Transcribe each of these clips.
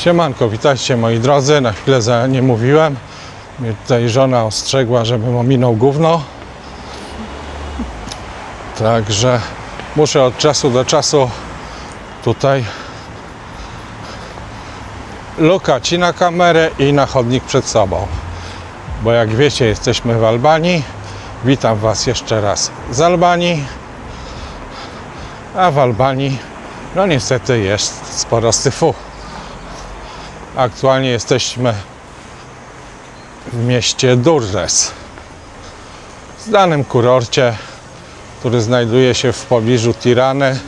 Siemanko, witajcie moi drodzy. Na chwilę za nie mówiłem. Mnie tutaj żona ostrzegła, żebym ominął gówno. Także muszę od czasu do czasu tutaj lukać i na kamerę i na chodnik przed sobą. Bo jak wiecie, jesteśmy w Albanii. Witam Was jeszcze raz z Albanii. A w Albanii, no niestety jest sporo syfu. Aktualnie jesteśmy w mieście Durres, znanym kurorcie, który znajduje się w pobliżu Tirany.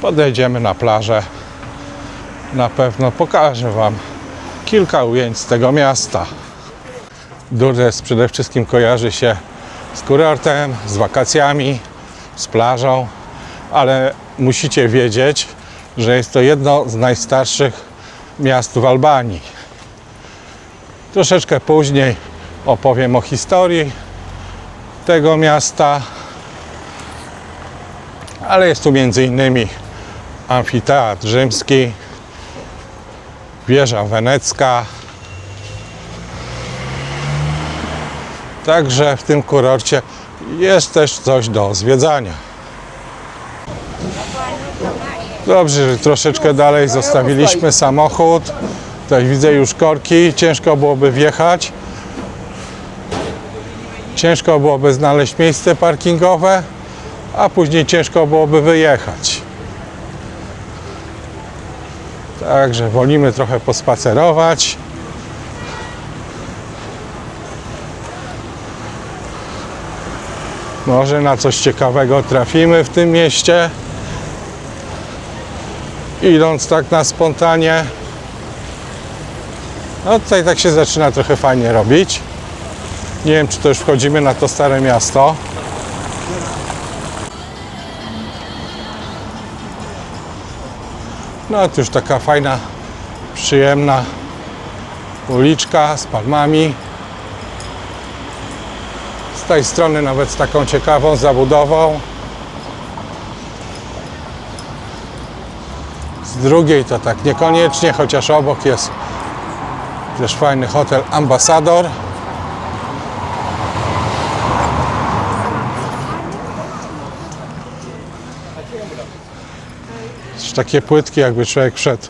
Podejdziemy na plażę. Na pewno pokażę Wam kilka ujęć z tego miasta. Durres przede wszystkim kojarzy się z kurortem, z wakacjami, z plażą, ale musicie wiedzieć, że jest to jedno z najstarszych miast w Albanii. Troszeczkę później opowiem o historii tego miasta, ale jest tu między innymi amfiteatr rzymski, wieża wenecka. Także w tym kurorcie jest też coś do zwiedzania. Dobrze, że troszeczkę dalej zostawiliśmy samochód. Tutaj widzę już korki, ciężko byłoby wjechać. Ciężko byłoby znaleźć miejsce parkingowe, a później ciężko byłoby wyjechać. Także wolimy trochę pospacerować. Może na coś ciekawego trafimy w tym mieście idąc tak na spontanie. No tutaj tak się zaczyna trochę fajnie robić. Nie wiem, czy to już wchodzimy na to stare miasto. No to już taka fajna, przyjemna uliczka z palmami. Z tej strony nawet z taką ciekawą zabudową. Drugiej to tak niekoniecznie, chociaż obok jest też fajny hotel Ambasador. Takie płytki, jakby człowiek wszedł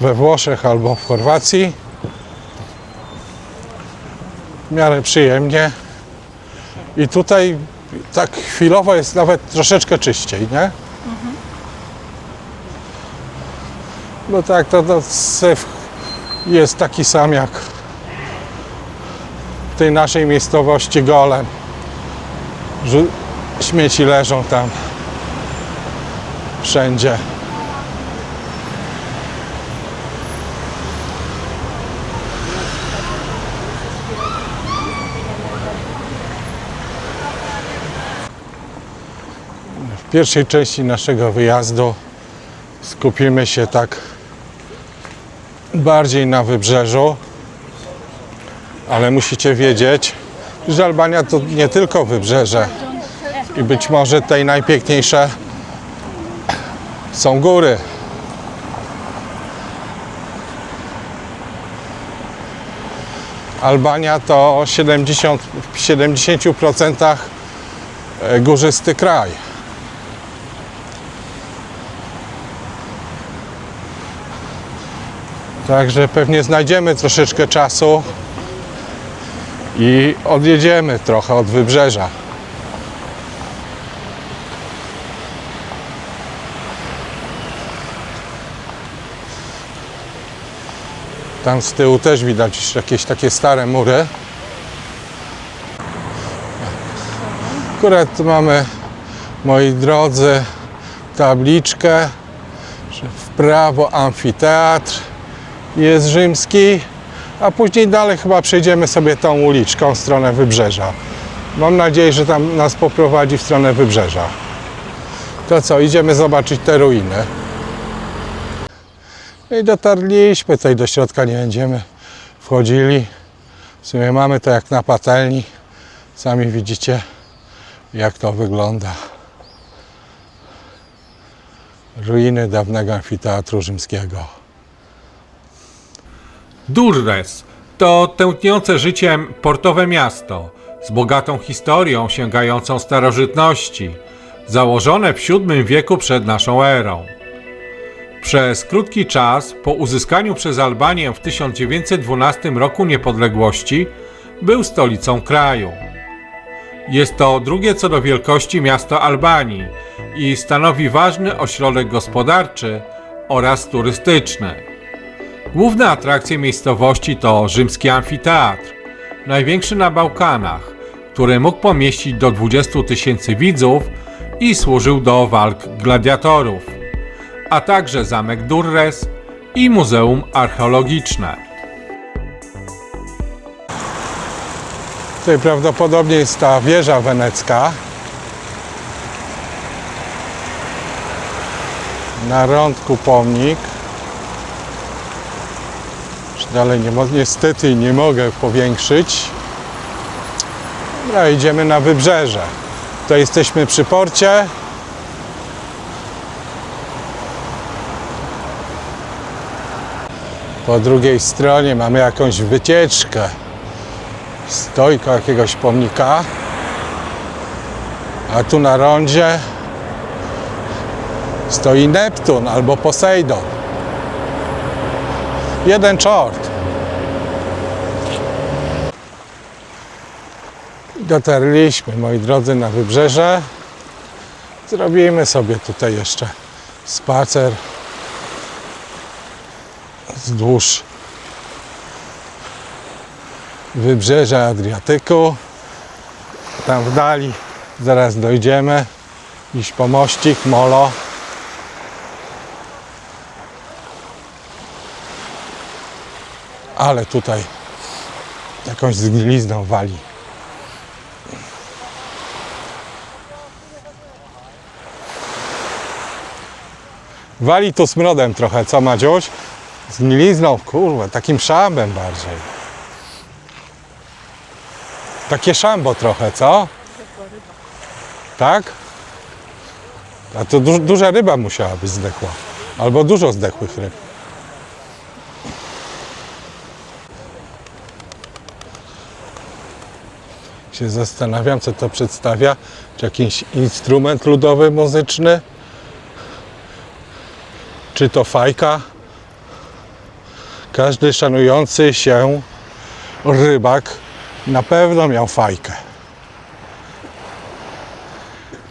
we Włoszech albo w Chorwacji. W miarę przyjemnie. I tutaj tak chwilowo jest nawet troszeczkę czyściej, nie? No tak, to, to syf jest taki sam jak w tej naszej miejscowości Golem. Żu- Śmieci leżą tam wszędzie. W pierwszej części naszego wyjazdu skupimy się tak bardziej na wybrzeżu, ale musicie wiedzieć, że Albania to nie tylko wybrzeże i być może tutaj najpiękniejsze są góry. Albania to 70, w 70% górzysty kraj. Także pewnie znajdziemy troszeczkę czasu i odjedziemy trochę od wybrzeża. Tam z tyłu też widać jakieś takie stare mury. Akurat mamy, moi drodzy, tabliczkę, w prawo amfiteatr jest rzymski, a później dalej chyba przejdziemy sobie tą uliczką w stronę wybrzeża. Mam nadzieję, że tam nas poprowadzi w stronę wybrzeża. To co, idziemy zobaczyć te ruiny. No i dotarliśmy tutaj do środka, nie będziemy wchodzili. W sumie mamy to jak na patelni. Sami widzicie, jak to wygląda. ruiny dawnego amfiteatru rzymskiego. Durres to tętniące życiem portowe miasto z bogatą historią sięgającą starożytności, założone w VII wieku przed naszą erą. Przez krótki czas po uzyskaniu przez Albanię w 1912 roku niepodległości był stolicą kraju. Jest to drugie co do wielkości miasto Albanii i stanowi ważny ośrodek gospodarczy oraz turystyczny. Główne atrakcje miejscowości to rzymski amfiteatr, największy na Bałkanach, który mógł pomieścić do 20 tysięcy widzów i służył do walk gladiatorów, a także zamek Durres i muzeum archeologiczne. Tutaj prawdopodobnie jest ta wieża wenecka. Na rądku pomnik. Dalej nie niestety nie mogę powiększyć. Dobra, idziemy na wybrzeże. Tutaj jesteśmy przy porcie. Po drugiej stronie mamy jakąś wycieczkę stoi jakiegoś pomnika. A tu na rondzie stoi Neptun albo Posejdon. Jeden czort. Dotarliśmy, moi drodzy, na wybrzeże. Zrobimy sobie tutaj jeszcze spacer wzdłuż wybrzeża Adriatyku. Tam w dali zaraz dojdziemy. Iść po mościk, molo. Ale tutaj jakąś zgnilizną wali. Wali tu smrodem trochę, co Madziuś? Zgnilizną, kurwa, takim szambem bardziej. Takie szambo trochę, co? Tak? A to du- duża ryba musiała być zdechła. Albo dużo zdechłych ryb. Się zastanawiam, co to przedstawia. Czy jakiś instrument ludowy muzyczny? Czy to fajka? Każdy szanujący się rybak na pewno miał fajkę.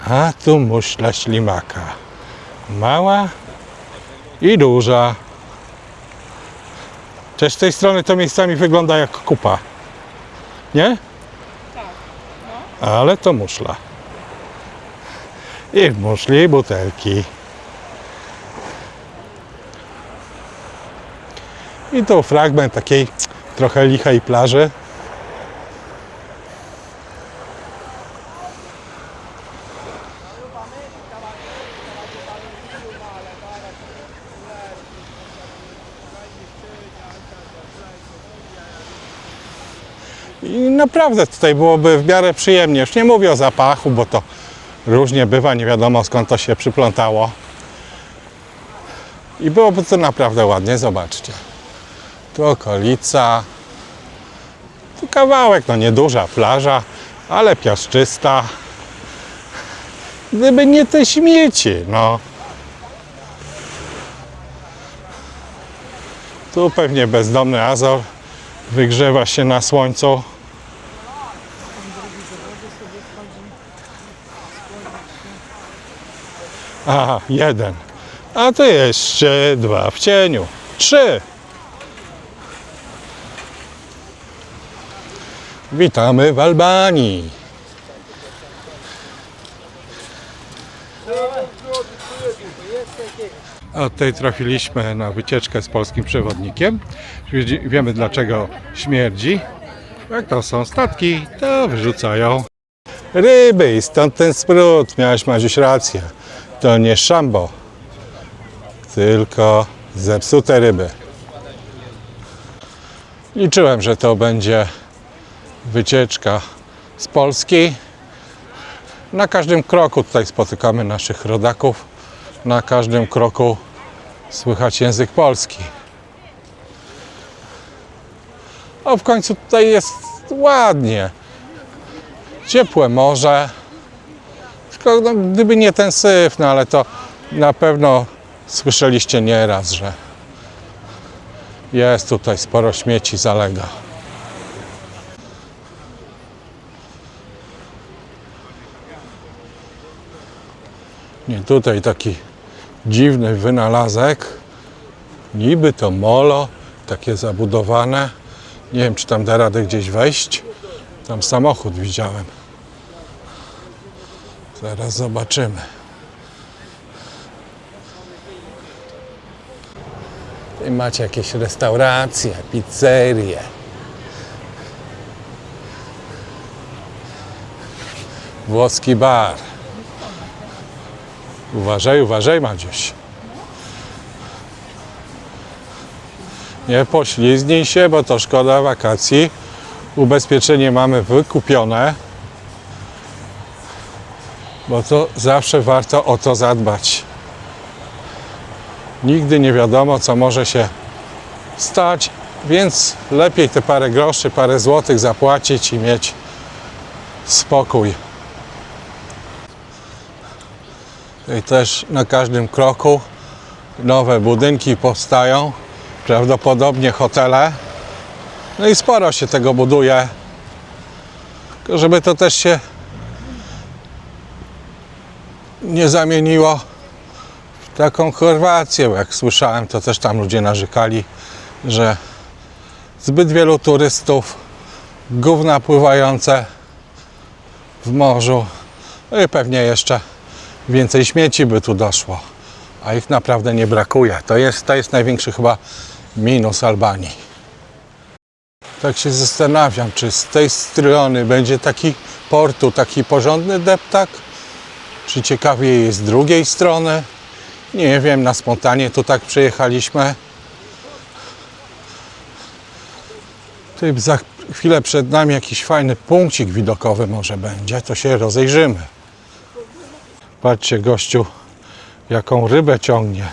A tu muszla ślimaka. Mała i duża. Też z tej strony to miejscami wygląda jak kupa. Nie? Tak. Ale to muszla. I w muszli butelki. I tu fragment takiej trochę lichej plaży. I naprawdę tutaj byłoby w miarę przyjemnie. Już nie mówię o zapachu, bo to różnie bywa, nie wiadomo skąd to się przyplątało. I byłoby to naprawdę ładnie, zobaczcie. Tu okolica. Tu kawałek, no nieduża plaża, ale piaszczysta. Gdyby nie te śmieci, no. Tu pewnie bezdomny Azor wygrzewa się na słońcu. Aha, jeden. A to jeszcze dwa w cieniu. Trzy. Witamy w Albanii. A tutaj trafiliśmy na wycieczkę z polskim przewodnikiem. Wiemy dlaczego śmierdzi. Jak to są statki, to wyrzucają ryby i stąd ten smród. Miałeś Madziuś rację. To nie szambo, tylko zepsute ryby. Liczyłem, że to będzie wycieczka z Polski. Na każdym kroku tutaj spotykamy naszych rodaków, na każdym kroku słychać język polski. A w końcu tutaj jest ładnie. Ciepłe morze. Tylko no, gdyby nie ten syf, no ale to na pewno słyszeliście nieraz, że jest tutaj sporo śmieci zalega. Nie, tutaj taki dziwny wynalazek. Niby to molo, takie zabudowane. Nie wiem, czy tam da radę gdzieś wejść. Tam samochód widziałem. Zaraz zobaczymy. I macie jakieś restauracje, pizzerie. Włoski bar. Uważaj, uważaj, Madziuś. Nie pośliznij się, bo to szkoda wakacji. Ubezpieczenie mamy wykupione, bo to zawsze warto o to zadbać. Nigdy nie wiadomo, co może się stać, więc lepiej te parę groszy, parę złotych zapłacić i mieć spokój. I też na każdym kroku nowe budynki powstają, prawdopodobnie hotele. No i sporo się tego buduje, żeby to też się nie zamieniło w taką Chorwację, jak słyszałem, to też tam ludzie narzekali, że zbyt wielu turystów, gówna pływające w morzu, no i pewnie jeszcze więcej śmieci by tu doszło, a ich naprawdę nie brakuje. To jest, to jest największy chyba minus Albanii. Tak się zastanawiam, czy z tej strony będzie taki portu, taki porządny deptak, czy ciekawiej jest z drugiej strony. Nie wiem, na spontanie tu tak przyjechaliśmy. Tutaj za chwilę przed nami jakiś fajny punkcik widokowy może będzie, to się rozejrzymy. Patrzcie, gościu, jaką rybę ciągnie.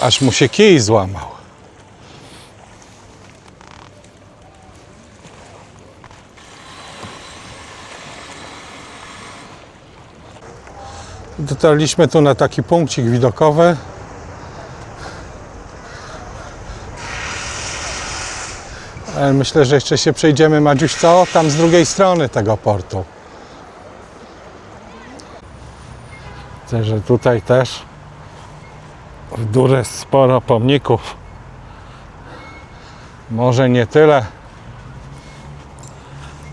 Aż mu się kij złamał. Dotarliśmy tu na taki punkcik widokowy. Myślę, że jeszcze się przejdziemy, Madziuś, co? Tam z drugiej strony tego portu. Widzę, że tutaj też w górę sporo pomników. Może nie tyle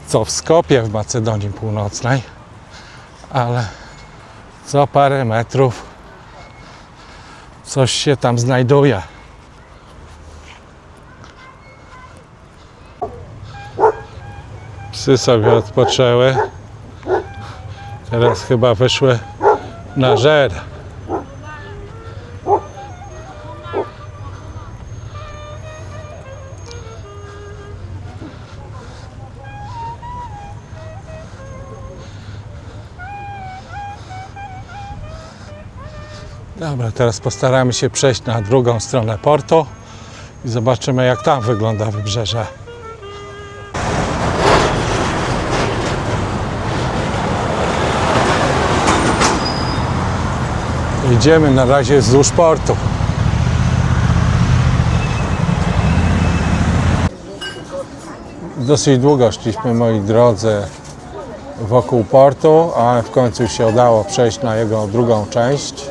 co w Skopie w Macedonii Północnej, ale co parę metrów coś się tam znajduje. Psy sobie odpoczęły. Teraz chyba wyszły na. Dobra, teraz postaramy się przejść na drugą stronę portu i zobaczymy jak tam wygląda wybrzeże. Idziemy na razie wzdłuż portu. Dosyć długo szliśmy, moi drodzy, wokół portu, a w końcu się udało przejść na jego drugą część.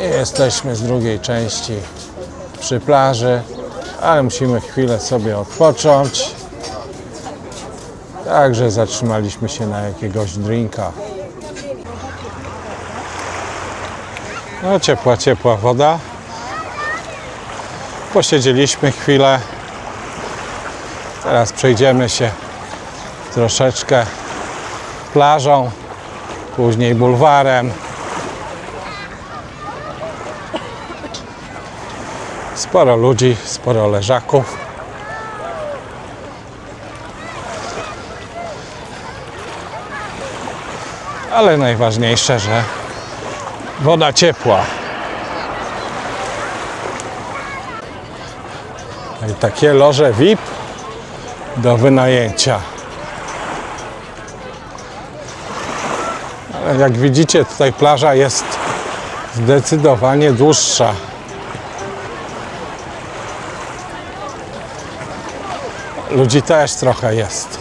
I jesteśmy z drugiej części przy plaży, ale musimy chwilę sobie odpocząć. Także zatrzymaliśmy się na jakiegoś drinka. No ciepła, ciepła woda. Posiedzieliśmy chwilę. Teraz przejdziemy się troszeczkę plażą, później bulwarem. Sporo ludzi, sporo leżaków. Ale najważniejsze, że Woda ciepła. I takie loże VIP do wynajęcia. Ale jak widzicie, tutaj plaża jest zdecydowanie dłuższa. Ludzi też trochę jest.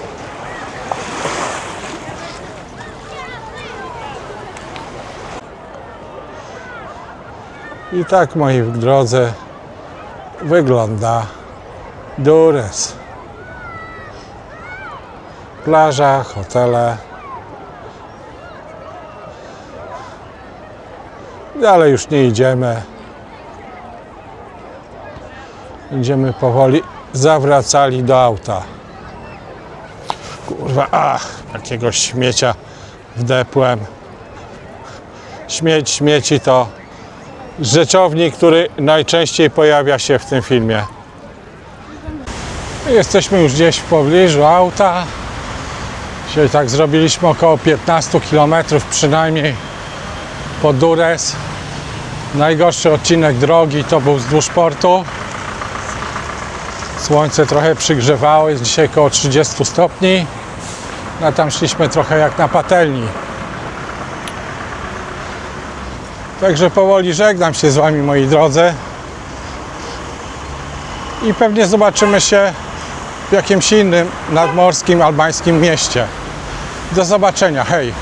I tak, moi drodzy, wygląda Dures. Plaża, hotele. Dalej już nie idziemy. Będziemy powoli zawracali do auta. Kurwa, ach, jakiegoś śmiecia wdepłem. Śmieć, śmieci to rzeczownik, który najczęściej pojawia się w tym filmie. Jesteśmy już gdzieś w pobliżu auta. Dzisiaj tak zrobiliśmy około 15 km przynajmniej po Dures. Najgorszy odcinek drogi to był wzdłuż portu. Słońce trochę przygrzewało, jest dzisiaj około 30 stopni. No tam szliśmy trochę jak na patelni. Także powoli żegnam się z Wami, moi drodzy. I pewnie zobaczymy się w jakimś innym nadmorskim albańskim mieście. Do zobaczenia, hej!